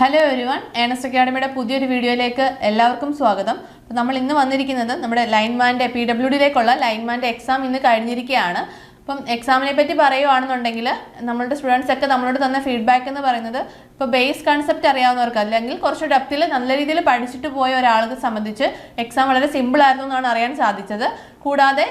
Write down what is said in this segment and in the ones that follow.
Hello everyone earnest അക്കാഡമിയുടെ പുതിയൊരു വീഡിയോയിലേക്ക് എല്ലാവർക്കും സ്വാഗതം. അപ്പോൾ നമ്മൾ ഇന്ന് വന്നിരിക്കുന്നത് നമ്മുടെ ലൈൻമാന്റെ പി ഡബ്ല്യു ഡിയിലേക്കുള്ള ലൈൻമാന്റെ എക്സാം ഇന്ന് കഴിഞ്ഞിരിക്കുകയാണ്. അപ്പം എക്സാമിനെ പറ്റി പറയുവാണെന്നുണ്ടെങ്കിൽ നമ്മളുടെ സ്റ്റുഡൻസ് ഒക്കെ നമ്മളോട് തന്ന ഫീഡ്ബാക്ക് എന്ന് പറയുന്നത് ഇപ്പോൾ ബേസ് കൺസെപ്റ്റ് അറിയാവുന്നവർക്ക് അല്ലെങ്കിൽ കുറച്ച് ഡെപ്തിൽ നല്ല രീതിയിൽ പഠിച്ചിട്ട് പോയ ഒരാൾക്ക് സംബന്ധിച്ച് എക്സാം വളരെ സിമ്പിൾ ആയിരുന്നു എന്നാണ് അറിയാൻ സാധിച്ചത്. കൂടാതെ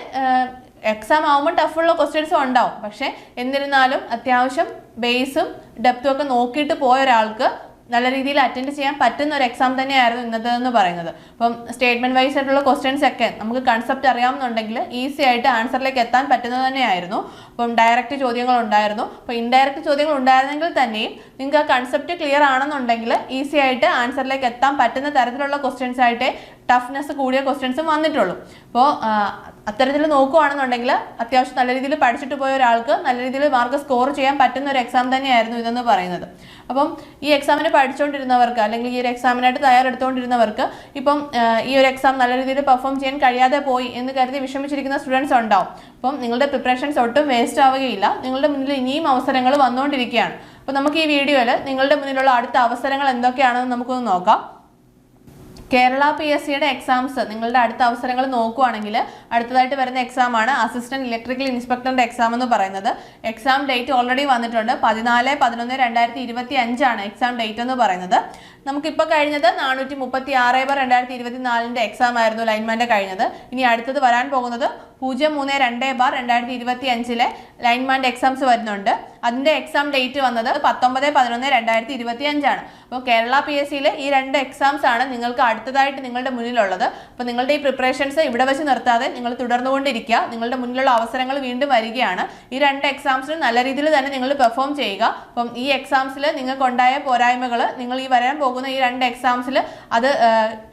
എക്സാം ആകുമ്പോൾ ടഫുള്ള ക്വസ്റ്റ്യൻസും ഉണ്ടാവും. പക്ഷേ എന്നിരുന്നാലും അത്യാവശ്യം ബേസും ഡെപ്തും ഒക്കെ നോക്കിയിട്ട് പോയ ഒരാൾക്ക് നല്ല രീതിയിൽ അറ്റൻഡ് ചെയ്യാൻ പറ്റുന്ന ഒരു എക്സാം തന്നെയായിരുന്നു ഇന്നത്തെ എന്ന് പറയുന്നത്. അപ്പം സ്റ്റേറ്റ്മെന്റ് വൈസ് ആയിട്ടുള്ള ക്വസ്റ്റ്യൻസ് ഒക്കെ നമുക്ക് കൺസെപ്റ്റ് അറിയാമെന്നുണ്ടെങ്കിൽ ഈസി ആയിട്ട് ആൻസറിലേക്ക് എത്താൻ പറ്റുന്നത് തന്നെയായിരുന്നു. അപ്പം ഡയറക്റ്റ് ചോദ്യങ്ങൾ ഉണ്ടായിരുന്നു. അപ്പോൾ ഇൻഡയറക്റ്റ് ചോദ്യങ്ങൾ ഉണ്ടായിരുന്നെങ്കിൽ തന്നെയും നിങ്ങൾക്ക് ആ കൺസെപ്റ്റ് ക്ലിയർ ആണെന്നുണ്ടെങ്കിൽ ഈസി ആയിട്ട് ആൻസറിലേക്ക് എത്താൻ പറ്റുന്ന തരത്തിലുള്ള ക്വസ്റ്റ്യൻസ് ആയിട്ടേ ടഫ്നെസ് കൂടിയ ക്വസ്റ്റ്യൻസും വന്നിട്ടുള്ളൂ. അപ്പോൾ അത്തരത്തിൽ നോക്കുകയാണെന്നുണ്ടെങ്കിൽ അത്യാവശ്യം നല്ല രീതിയിൽ പഠിച്ചിട്ട് പോയ ഒരാൾക്ക് നല്ല രീതിയിൽ മാർക്ക് സ്കോർ ചെയ്യാൻ പറ്റുന്ന ഒരു എക്സാം തന്നെയായിരുന്നു ഇതെന്ന് പറയുന്നത്. അപ്പം ഈ എക്സാമിന് പഠിച്ചുകൊണ്ടിരുന്നവർക്ക് അല്ലെങ്കിൽ ഈ ഒരു എക്സാമിനായിട്ട് തയ്യാറെടുത്തുകൊണ്ടിരുന്നവർക്ക് ഇപ്പം ഈ ഒരു എക്സാം നല്ല രീതിയിൽ പെർഫോം ചെയ്യാൻ കഴിയാതെ പോയി എന്ന് കരുതി വിഷമിച്ചിരിക്കുന്ന സ്റ്റുഡൻസ് ഉണ്ടാവും. അപ്പം നിങ്ങളുടെ പ്രിപ്പറേഷൻസ് ഒട്ടും വേസ്റ്റ് ആവുകയില്ല. നിങ്ങളുടെ മുന്നിൽ ഇനിയും അവസരങ്ങൾ വന്നുകൊണ്ടിരിക്കുകയാണ് അപ്പോൾ നമുക്ക് ഈ വീഡിയോയിൽ നിങ്ങളുടെ മുന്നിലുള്ള അടുത്ത അവസരങ്ങൾ എന്തൊക്കെയാണെന്ന് നമുക്കൊന്ന് നോക്കാം. കേരള പി എസ് സിയുടെ എക്സാംസ് നിങ്ങളുടെ അടുത്ത അവസരങ്ങൾ നോക്കുവാണെങ്കിൽ അടുത്തതായിട്ട് വരുന്ന എക്സാം ആണ് അസിസ്റ്റന്റ് ഇലക്ട്രിക്കൽ ഇൻസ്പെക്ടറിന്റെ എക്സാം എന്ന് പറയുന്നത്. എക്സാം ഡേറ്റ് ഓൾറെഡി വന്നിട്ടുണ്ട്. പതിനാല് പതിനൊന്ന് രണ്ടായിരത്തി ഇരുപത്തി അഞ്ചാണ് എക്സാം ഡേറ്റ് എന്ന് പറയുന്നത്. നമുക്കിപ്പോൾ കഴിഞ്ഞത് നാനൂറ്റി മുപ്പത്തി ആറ് ബർ രണ്ടായിരത്തി ഇരുപത്തി നാലിന്റെ എക്സാം ആയിരുന്നു ലൈൻമാന്റെ കഴിഞ്ഞത്. ഇനി അടുത്തത് വരാൻ പോകുന്നത് പൂജ്യം മൂന്ന് രണ്ട് ബാർ രണ്ടായിരത്തി ഇരുപത്തി അഞ്ചിലെ ലൈൻമാന്റെ എക്സാംസ് വരുന്നുണ്ട്. അതിന്റെ എക്സാം ഡേറ്റ് വന്നത് പത്തൊമ്പത് പതിനൊന്ന് രണ്ടായിരത്തി ഇരുപത്തി അഞ്ചാണ് അപ്പോൾ കേരള പി എസ് സിയിൽ ഈ രണ്ട് എക്സാംസ് ആണ് നിങ്ങൾക്ക് അടുത്തതായിട്ട് നിങ്ങളുടെ മുന്നിലുള്ളത്. അപ്പോൾ നിങ്ങളുടെ ഈ പ്രിപ്പറേഷൻസ് ഇവിടെ വെച്ച് നിർത്താതെ നിങ്ങൾ തുടർന്നുകൊണ്ടിരിക്കുക. നിങ്ങളുടെ മുന്നിലുള്ള അവസരങ്ങൾ വീണ്ടും വരികയാണ്. ഈ രണ്ട് എക്സാംസിനും നല്ല രീതിയിൽ തന്നെ നിങ്ങൾ പെർഫോം ചെയ്യുക. അപ്പം ഈ എക്സാംസിൽ നിങ്ങൾക്കുണ്ടായ പോരായ്മകൾ നിങ്ങൾ ഈ വരാൻ പോകുന്ന ഈ രണ്ട് എക്സാംസിൽ അത്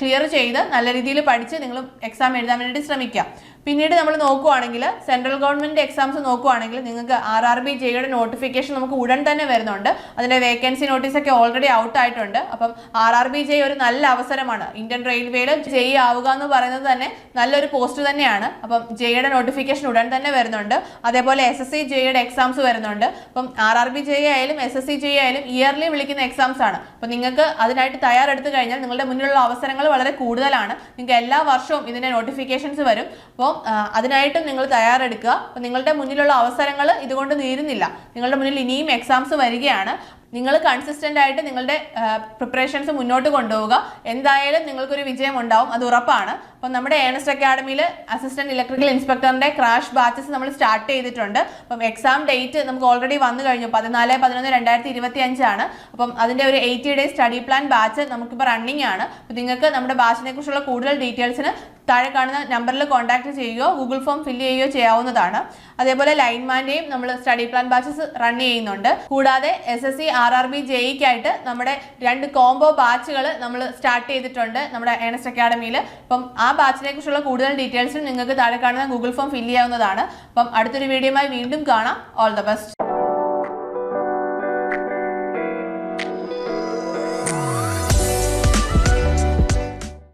ക്ലിയർ ചെയ്ത് നല്ല രീതിയിൽ പഠിച്ച് നിങ്ങൾ എക്സാം എഴുതാൻ വേണ്ടി ശ്രമിക്കുക. പിന്നീട് നമ്മൾ നോക്കുവാണെങ്കിൽ സെൻട്രൽ ഗവൺമെന്റ് എക്സാംസ് നോക്കുവാണെങ്കിൽ നിങ്ങൾക്ക് ആർ ആർ ബി ജെയുടെ നോട്ടിഫിക്കേഷൻ നമുക്ക് ഉടൻ തന്നെ വരുന്നുണ്ട്. അതിന്റെ വേക്കൻസി നോട്ടീസൊക്കെ ഓൾറെഡി ഔട്ട് ആയിട്ടുണ്ട്. അപ്പം ആർ ആർ ബി ജെ ഒരു നല്ല അവസരമാണ്. ഇന്ത്യൻ റെയിൽവേയിൽ ജെയ് ആവുക എന്ന് പറയുന്നത് തന്നെ നല്ലൊരു പോസ്റ്റ് തന്നെയാണ്. അപ്പം ജെയുടെ നോട്ടിഫിക്കേഷൻ ഉടൻ തന്നെ വരുന്നുണ്ട്. അതേപോലെ എസ് എസ് സി ജെയുടെ എക്സാംസ് വരുന്നുണ്ട്. അപ്പം ആർ ആർ ബി ജെ ആയാലും എസ് എസ് സി ജെ ആയാലും ഇയർലി വിളിക്കുന്ന എക്സാംസ് ആണ്. അപ്പം നിങ്ങൾക്ക് അതിനായിട്ട് തയ്യാറെടുത്ത് കഴിഞ്ഞാൽ നിങ്ങളുടെ മുന്നിലുള്ള അവസരങ്ങൾ വളരെ കൂടുതലാണ്. നിങ്ങൾക്ക് എല്ലാ വർഷവും ഇതിന്റെ നോട്ടിഫിക്കേഷൻസ് വരും. അപ്പം അതിനായിട്ടും നിങ്ങൾ തയ്യാറെടുക്കുക. അപ്പം നിങ്ങളുടെ മുന്നിലുള്ള അവസരങ്ങൾ ഇതുകൊണ്ട് തീരുന്നില്ല നിങ്ങളുടെ മുന്നിൽ ഇനിയും എക്സാംസ് വരികയാണ്. നിങ്ങൾ കൺസിസ്റ്റന്റ് ആയിട്ട് നിങ്ങളുടെ പ്രിപ്പറേഷൻസ് മുന്നോട്ട് കൊണ്ടുപോവുക. എന്തായാലും നിങ്ങൾക്കൊരു വിജയം ഉണ്ടാവും അത് ഉറപ്പാണ്. അപ്പം നമ്മുടെ ഏണസ്റ്റ് അക്കാഡമിയിൽ അസിസ്റ്റന്റ് ഇലക്ട്രിക്കൽ ഇൻസ്പെക്ടറിന്റെ ക്രാഷ് ബാച്ചസ് നമ്മൾ സ്റ്റാർട്ട് ചെയ്തിട്ടുണ്ട്. അപ്പം എക്സാം ഡേറ്റ് നമുക്ക് ഓൾറെഡി വന്നു കഴിഞ്ഞു. പതിനാല് പതിനൊന്ന് രണ്ടായിരത്തി ഇരുപത്തി അഞ്ചാണ് അപ്പം അതിന്റെ ഒരു eighty day study plan batch നമുക്കിപ്പോൾ റണ്ണിങ് ആണ്. അപ്പം നിങ്ങൾക്ക് നമ്മുടെ ബാച്ചിനെ കുറിച്ചുള്ള കൂടുതൽ ഡീറ്റെയിൽസിന് താഴെ കാണുന്ന നമ്പറിൽ കോൺടാക്ട് ചെയ്യുകയോ ഗൂഗിൾ ഫോം ഫില്ല് ചെയ്യുകയോ ചെയ്യാവുന്നതാണ്. അതേപോലെ ലൈൻമാന്റെയും നമ്മൾ സ്റ്റഡി പ്ലാൻ ബാച്ചസ് റൺ ചെയ്യുന്നുണ്ട്. കൂടാതെ S S C R R B ജെയ്ക്കായിട്ട് നമ്മുടെ രണ്ട് കോംബോ ബാച്ചുകൾ നമ്മൾ സ്റ്റാർട്ട് ചെയ്തിട്ടുണ്ട് നമ്മുടെ ഏണസ്റ്റ് അക്കാഡമിയിൽ അപ്പം ആ ബാച്ചിനെ കുറിച്ചുള്ള കൂടുതൽ ഡീറ്റെയിൽസും നിങ്ങൾക്ക് താഴെ കാണുന്ന ഗൂഗിൾ ഫോം ഫില്ല് ചെയ്യാവുന്നതാണ്. അപ്പം അടുത്തൊരു വീഡിയോയുമായി വീണ്ടും കാണാം. All the best